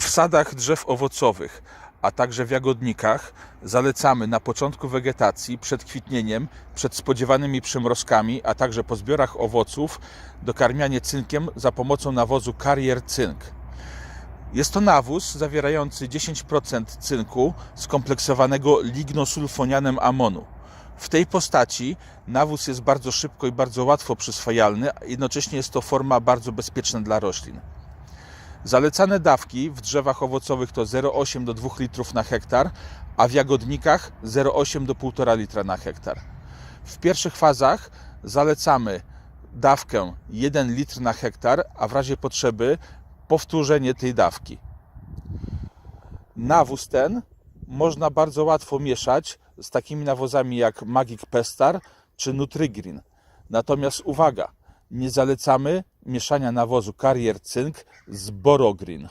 W sadach drzew owocowych, a także w jagodnikach zalecamy na początku wegetacji, przed kwitnieniem, przed spodziewanymi przymrozkami, a także po zbiorach owoców dokarmianie cynkiem za pomocą nawozu Carrier Cynk. Jest to nawóz zawierający 10% cynku skompleksowanego lignosulfonianem amonu. W tej postaci nawóz jest bardzo szybko i bardzo łatwo przyswajalny, a jednocześnie jest to forma bardzo bezpieczna dla roślin. Zalecane dawki w drzewach owocowych to 0,8 do 2 litrów na hektar, a w jagodnikach 0,8 do 1,5 litra na hektar. W pierwszych fazach zalecamy dawkę 1 litr na hektar, a w razie potrzeby powtórzenie tej dawki. Nawóz ten można bardzo łatwo mieszać z takimi nawozami jak Magic Pestar czy Nutrigreen. Natomiast uwaga, nie zalecamy mieszania nawozu Carrier Cynk z Borogreen.